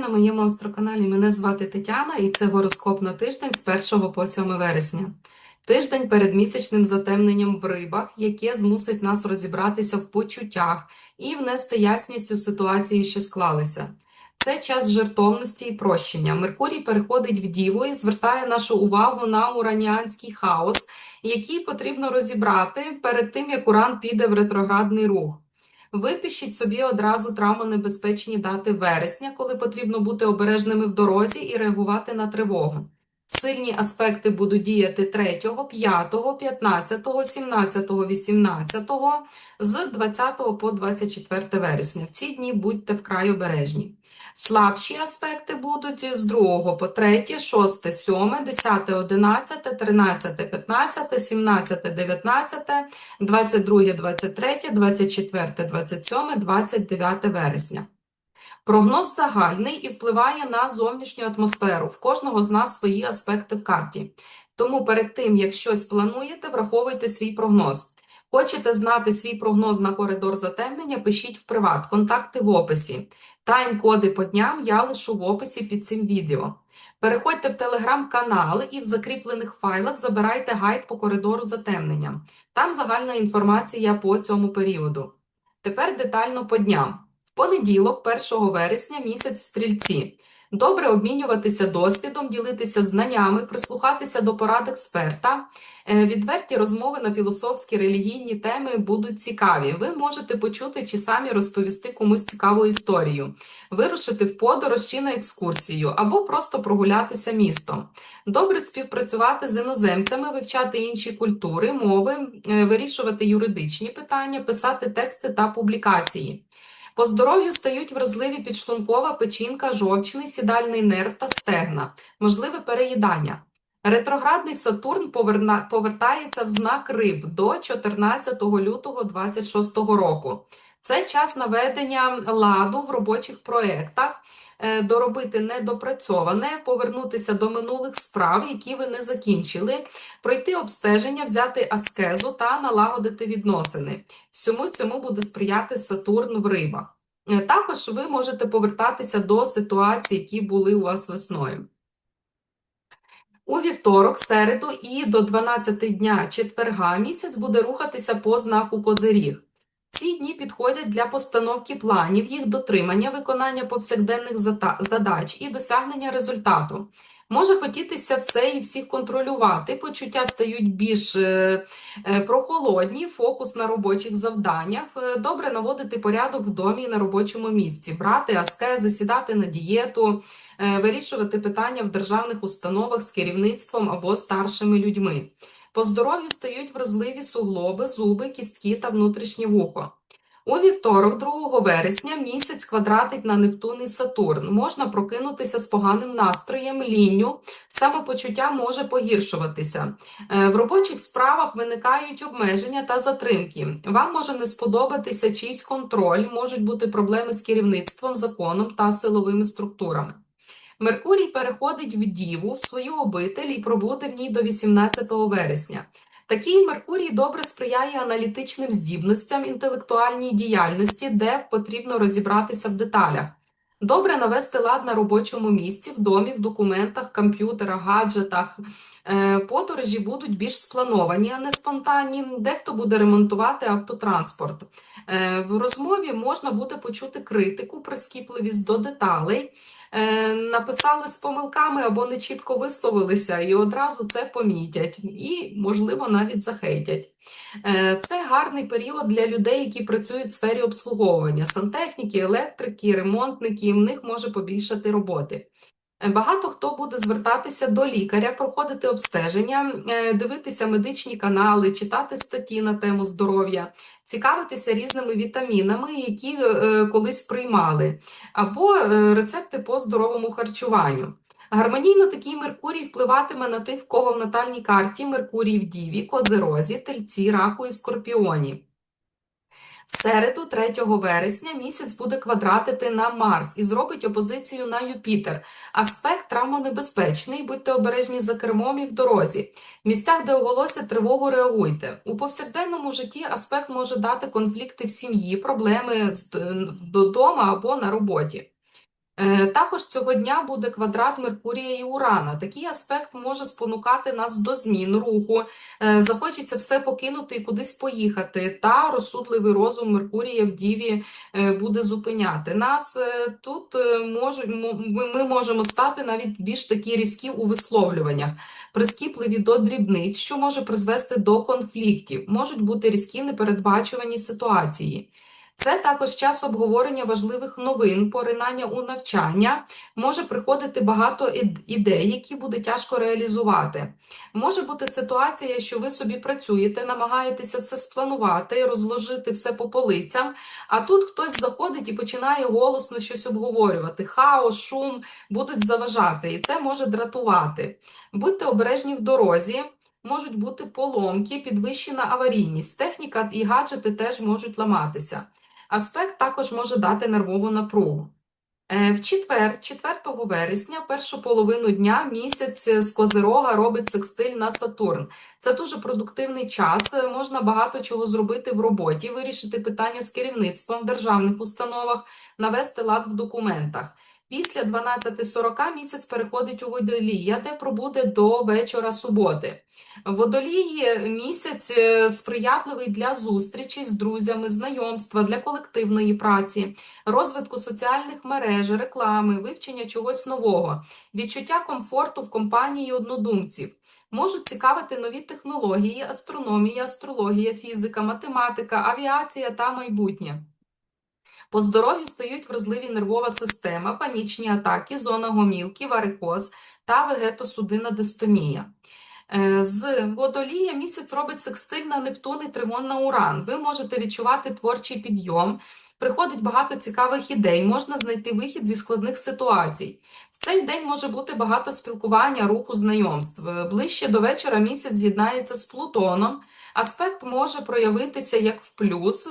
На моєму астроканалі мене звати Тетяна, і це гороскоп на тиждень з 1 по 7 вересня. Тиждень перед місячним затемненням в рибах, яке змусить нас розібратися в почуттях і внести ясність у ситуації, що склалися. Це час жертовності і прощення. Меркурій переходить в Діву і звертає нашу увагу на ураніанський хаос, який потрібно розібрати перед тим, як Уран піде в ретроградний рух. Випишіть собі одразу травмонебезпечні дати вересня, коли потрібно бути обережними в дорозі і реагувати на тривогу. Сильні аспекти будуть діяти 3, 5, 15, 17, 18, з 20 по 24 вересня. В ці дні будьте вкрай обережні. Слабші аспекти будуть з 2 по 3, 6, 7, 10, 11, 13, 15, 17, 19, 22, 23, 24, 27, 29 вересня. Прогноз загальний і впливає на зовнішню атмосферу. В кожного з нас свої аспекти в карті. Тому перед тим, як щось плануєте, враховуйте свій прогноз. Хочете знати свій прогноз на коридор затемнення, пишіть в приват, контакти в описі. Тайм-коди по дням я лишу в описі під цим відео. Переходьте в телеграм-канал і в закріплених файлах забирайте гайд по коридору затемнення. Там загальна інформація по цьому періоду. Тепер детально по дням. Понеділок, 1 вересня, місяць в стрільці. Добре обмінюватися досвідом, ділитися знаннями, прислухатися до порад експерта. Е, Відверті розмови на філософські релігійні теми будуть цікаві. Ви можете почути чи самі розповісти комусь цікаву історію, вирушити в подорож чи на екскурсію, або просто прогулятися містом. Добре співпрацювати з іноземцями, вивчати інші культури, мови, е, вирішувати юридичні питання, писати тексти та публікації. По здоров'ю стають вразливі підшлункова печінка, жовчний, сідальний нерв та стегна, можливе переїдання. Ретроградний Сатурн повертається в знак Риб до 14 лютого 26 року. Це час наведення ладу в робочих проєктах, е, доробити недопрацьоване, повернутися до минулих справ, які ви не закінчили, пройти обстеження, взяти аскезу та налагодити відносини. Всьому цьому буде сприяти Сатурн в рибах. Е, Також ви можете повертатися до ситуацій, які були у вас весною. У вівторок, середу і до 12 дня четверга місяць буде рухатися по знаку Козиріг. Ці дні підходять для постановки планів, їх дотримання, виконання повсякденних задач і досягнення результату. Може хотітися все і всіх контролювати, почуття стають більш е, е, прохолодні, фокус на робочих завданнях, е, добре наводити порядок в домі і на робочому місці, брати аскези, сідати на дієту, вирішувати питання в державних установах з керівництвом або старшими людьми. По здоров'ю стають вразливі суглоби, зуби, кістки та внутрішнє вухо. У вівторок, 2 вересня, місяць квадратить на Нептун і Сатурн. Можна прокинутися з поганим настроєм, лінню, самопочуття може погіршуватися. Е, В робочих справах виникають обмеження та затримки. Вам може не сподобатися чийсь контроль, можуть бути проблеми з керівництвом, законом та силовими структурами. Меркурій переходить в Діву, в свою обитель і пробуде в ній до 18 вересня. Такий Меркурій добре сприяє аналітичним здібностям, інтелектуальній діяльності, де потрібно розібратися в деталях. Добре навести лад на робочому місці, в домі, в документах, комп'ютерах, гаджетах. Е, Подорожі будуть більш сплановані, а не спонтанні. Дехто буде ремонтувати автотранспорт. Е, В розмові можна буде почути критику, прискіпливість до деталей. Е, Написали з помилками або не чітко висловилися, і одразу це помітять, і, можливо, навіть захейтять. Е, Це гарний період для людей, які працюють в сфері обслуговування, сантехніки, електрики, ремонтники, в них може побільшати роботи. Е, Багато хто буде звертатися до лікаря, проходити обстеження, е, дивитися медичні канали, читати статті на тему здоров'я, цікавитися різними вітамінами, які е, колись приймали, або рецепти по здоровому харчуванню. Гармонійно такий Меркурій впливатиме на тих, в кого в натальній карті Меркурій в Діві, Козирозі, Тельці, Раку і Скорпіоні. Середу, 3 вересня, місяць буде квадратити на Марс і зробить опозицію на Юпітер. Аспект травмонебезпечний, будьте обережні за кермом і в дорозі. В місцях, де оголосять тривогу, реагуйте. У повсякденному житті аспект може дати конфлікти в сім'ї, проблеми додому або на роботі. Е, Також цього дня буде квадрат Меркурія і Урана. Такий аспект може спонукати нас до змін руху. Е, Захочеться все покинути і кудись поїхати. Та розсудливий розум Меркурія в Діві е, буде зупиняти нас. Тут можу- мо- ми ми можемо стати навіть більш такі різкі у висловлюваннях, прискіпливі до дрібниць, що може призвести до конфліктів. Можуть бути різкі непередбачувані ситуації. Це також час обговорення важливих новин, поринання у навчання. Може приходити багато ідей, які буде тяжко реалізувати. Може бути ситуація, що ви собі працюєте, намагаєтеся все спланувати, розложити все по полицям, а тут хтось заходить і починає голосно щось обговорювати. Хаос, шум будуть заважати, і це може дратувати. Будьте обережні в дорозі. Можуть бути поломки, підвищена аварійність. Техніка і гаджети теж можуть ламатися. Аспект також може дати нервову напругу. Е, В четвер, 4 вересня, першу половину дня місяць з Козирога робить секстиль на Сатурн. Це дуже продуктивний час. е, Можна багато чого зробити в роботі, вирішити питання з керівництвом в державних установах, навести лад в документах. Після 12.40 місяць переходить у Водолія, де пробуде до вечора суботи. Водолії місяць е, сприятливий для зустрічей з друзями, знайомства, для колективної праці розвитку соціальних мереж, реклами, вивчення чогось нового, відчуття комфорту в компанії однодумців. Можуть цікавити нові технології, астрономія, астрологія, фізика, математика, авіація та майбутнє. По здоров'ю стають вразливі нервова система, панічні атаки, зона гомілки, варикоз та вегетосудинна дистонія. Е, З водолія місяць робить секстиль на Нептун і тригон на Уран. Ви можете відчувати творчий підйом, приходить багато цікавих ідей, можна знайти вихід зі складних ситуацій. В цей день може бути багато спілкування, руху, знайомств. Е, Ближче до вечора місяць з'єднається з Плутоном. Аспект може проявитися як в плюс. Е,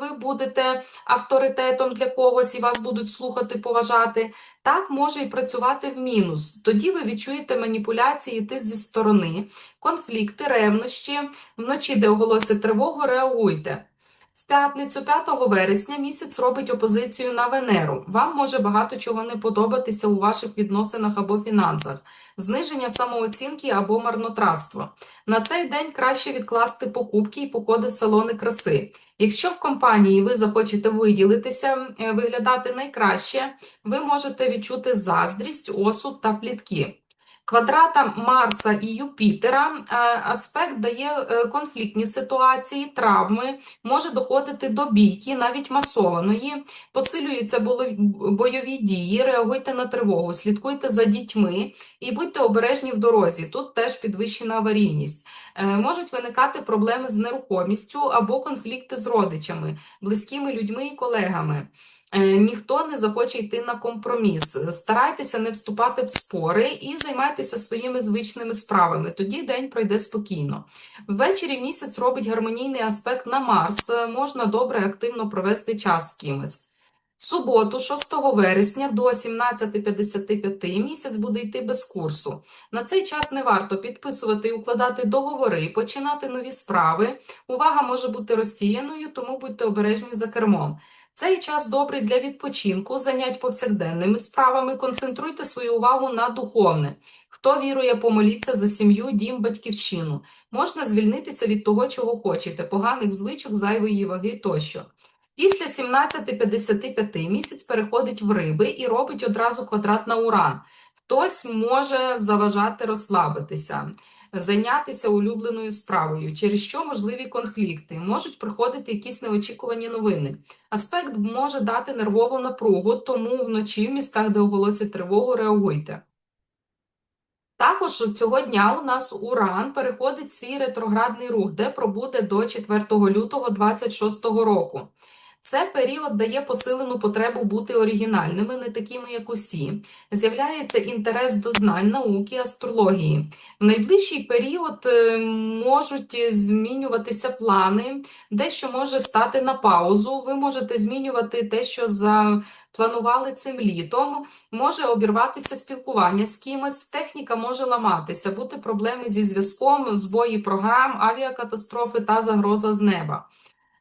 Ви будете авторитетом для когось і вас будуть слухати, поважати. Так може і працювати в мінус. Тоді ви відчуєте маніпуляції тиск зі сторони, конфлікти, ревнощі. Вночі, де оголосять тривогу, реагуйте. В п'ятницю 5 вересня місяць робить опозицію на Венеру. Вам може багато чого не подобатися у ваших відносинах або фінансах, зниження самооцінки або марнотратство. На цей день краще відкласти покупки і походи в салони краси. Якщо в компанії ви захочете виділитися, е, виглядати найкраще, ви можете відчути заздрість, осуд та плітки. Квадрата Марса і Юпітера е, аспект дає е, конфліктні ситуації, травми, може доходити до бійки, навіть масованої, посилюються бойові дії, реагуйте на тривогу, слідкуйте за дітьми і будьте обережні в дорозі. Тут теж підвищена аварійність. Е, Можуть виникати проблеми з нерухомістю або конфлікти з родичами, близькими людьми і колегами. Е, Ніхто не захоче йти на компроміс. Старайтеся не вступати в спори і займайтеся своїми звичними справами. Тоді день пройде спокійно. Ввечері місяць робить гармонійний аспект на Марс. Е, Можна добре активно провести час з кимось. Суботу, 6 вересня до 17.55 місяць буде йти без курсу. На цей час не варто підписувати і укладати договори, починати нові справи. Увага може бути розсіяною, тому будьте обережні за кермом. Цей час добрий для відпочинку, занять повсякденними справами, концентруйте свою увагу на духовне. Хто вірує, помоліться за сім'ю, дім, батьківщину. Можна звільнитися від того, чого хочете, поганих звичок, зайвої ваги тощо. Після 17.55 місяць переходить в риби і робить одразу квадрат на уран. Хтось може заважати розслабитися, зайнятися улюбленою справою, через що можливі конфлікти, можуть приходити якісь неочікувані новини. Аспект може дати нервову напругу, тому вночі в містах, де оголосять тривогу, реагуйте. Також цього дня у нас Уран переходить свій ретроградний рух, де пробуде до 4 лютого 26 року. Це період дає посилену потребу бути оригінальними, не такими, як усі. З'являється інтерес до знань, науки, астрології. В найближчий період е, можуть змінюватися плани, дещо може стати на паузу. Ви можете змінювати те, що запланували цим літом. Може обірватися спілкування з кимось, техніка може ламатися, бути проблеми зі зв'язком, збої програм, авіакатастрофи та загроза з неба.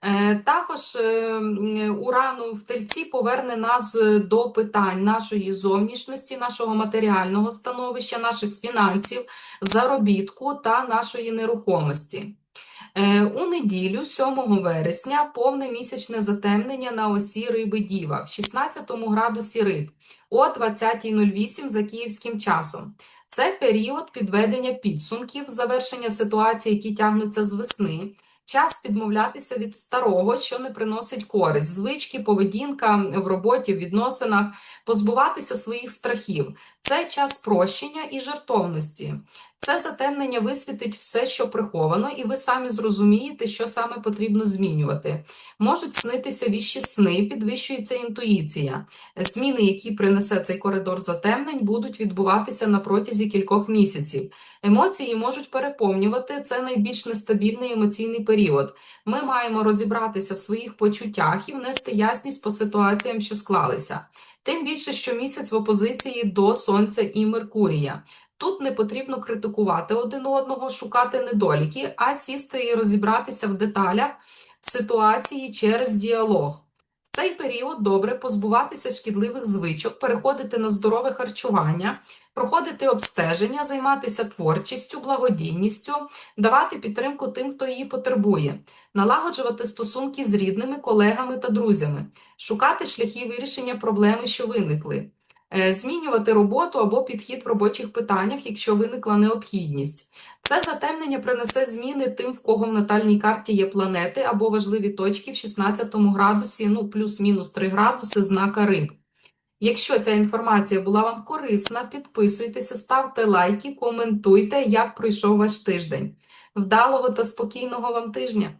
Е, Також е, Урану в тельці поверне нас е, до питань нашої зовнішності, нашого матеріального становища, наших фінансів, заробітку та нашої нерухомості. У неділю, 7 вересня, повне місячне затемнення на осі Риби Діва в 16 градусі Риб о 20.08 за київським часом. Це період підведення підсумків, завершення ситуацій, які тягнуться з весни. Час відмовлятися від старого, що не приносить користь, звички, поведінка в роботі, в відносинах, позбуватися своїх страхів. Це час прощення і жертовності. Це затемнення висвітить все, що приховано, і ви самі зрозумієте, що саме потрібно змінювати. Можуть снитися віщі сни, підвищується інтуїція. Зміни, які принесе цей коридор затемнень, будуть відбуватися на протязі кількох місяців. Емоції можуть переповнювати, це найбільш нестабільний емоційний період. Ми маємо розібратися в своїх почуттях і внести ясність по ситуаціям, що склалися. Тим більше, що місяць в опозиції до Сонця і Меркурія. Тут не потрібно критикувати один одного, шукати недоліки, а сісти і розібратися в деталях ситуації через діалог. В цей період добре позбуватися шкідливих звичок, переходити на здорове харчування, проходити обстеження, займатися творчістю, благодійністю, давати підтримку тим, хто її потребує, налагоджувати стосунки з рідними, колегами та друзями, шукати шляхи вирішення проблеми, що виникли. Е, Змінювати роботу або підхід в робочих питаннях, якщо виникла необхідність. Це затемнення принесе зміни тим, в кого в натальній карті є планети або важливі точки в 16 градусі, ну плюс-мінус 3 градуси знака риб. Якщо ця інформація була вам корисна, підписуйтеся, ставте лайки, коментуйте, як пройшов ваш тиждень. Вдалого та спокійного вам тижня!